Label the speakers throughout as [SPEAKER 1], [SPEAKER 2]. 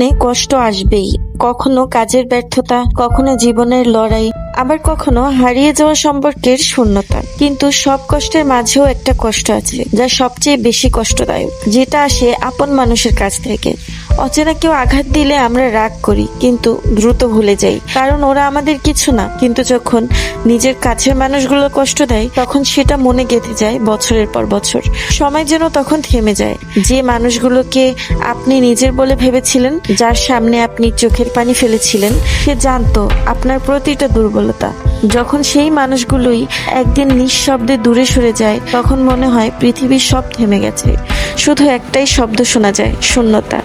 [SPEAKER 1] জীবনে কষ্ট আসবেই। কখনো কাজের ব্যর্থতা, কখনো জীবনের লড়াই, আবার কখনো হারিয়ে যাওয়া সম্পর্কের শূন্যতা। কিন্তু সব কষ্টের মাঝেও একটা কষ্ট আছে, যা সবচেয়ে বেশি কষ্টদায়ক, যেটা আসে আপন মানুষের কাছ থেকে। অচেনা কেউ আঘাত দিলে আমরা রাগ করি, কিন্তু দ্রুত ভুলে যাই। কারণ ওরা আমাদের কিছু না, কিন্তু যখন নিজের কাছের মানুষগুলো কষ্ট দেয়, তখন সেটা মনে গেঁথে যায় বছরের পর বছর। সময় যেন তখন থেমে যায়। যে মানুষগুলোকে আপনি নিজের বলে ভেবেছিলেন, যার সামনে আপনি চোখের পানি ফেলেছিলেন, সে জানতো আপনার প্রতিটা দুর্বলতা। যখন সেই মানুষগুলোই একদিন নিঃশব্দে দূরে সরে যায়, তখন মনে হয় পৃথিবীর সব থেমে গেছে। শুধু একটাই শব্দ শোনা যায়, শূন্যতা।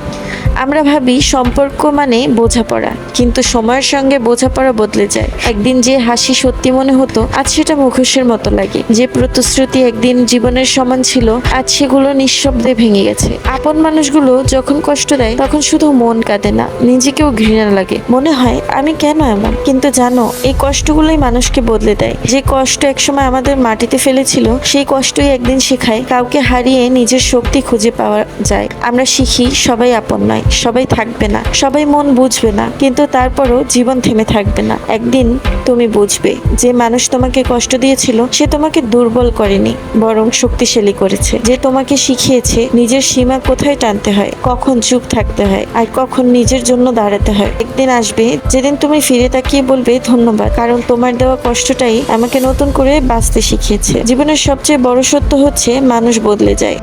[SPEAKER 1] আমরা ভাবি সম্পর্ক মানে বোঝাপড়া, কিন্তু সময়ের সঙ্গে বোঝাপড়া বদলে যায়। একদিন যে হাসি সত্যি মনে হতো, আজ সেটা মুখোশের মতো লাগে। যে প্রতিশ্রুতি একদিন জীবনের সমান ছিল, আজ সেগুলো নিঃশব্দে ভেঙে গেছে। আপন মানুষগুলো যখন কষ্ট দেয়, তখন শুধু মন কাঁদে না, নিজেকেও ঘৃণা লাগে। মনে হয়, আমি কেন এমন? কিন্তু জানো, এই কষ্টগুলোই মানুষকে বদলে দেয়। যে কষ্ট একসময় আমাদের মাটিতে ফেলেছিল, সেই কষ্টই একদিন শেখায় কাউকে হারিয়ে নিজের শক্তি খুঁজে পাওয়া যায়। আমরা শিখি, সবাই আপন নয়। সবাই থাকবে না, সবাই মন বুঝবে না, কিন্তু তারপরও জীবন থেমে থাকবে না। একদিন তুমি বুঝবে, যে মানুষ তোমাকে কষ্ট দিয়েছিল, সে তোমাকে দুর্বল করেনি, বরং শক্তিশালী করেছে। যে তোমাকে শিখিয়েছে, নিজের সীমা কোথায় টানতে হয়, কখন চুপ থাকতে হয়, আর কখন নিজের জন্য দাঁড়াতে হয়। একদিন আসবে, যেদিন তুমি ফিরে তাকিয়ে বলবে, ধন্যবাদ, কারণ তোমার দেওয়া কষ্টটাই আমাকে নতুন করে বাঁচতে শিখিয়েছে। জীবনের সবচেয়ে বড় সত্য হচ্ছে, মানুষ বদলে যায়।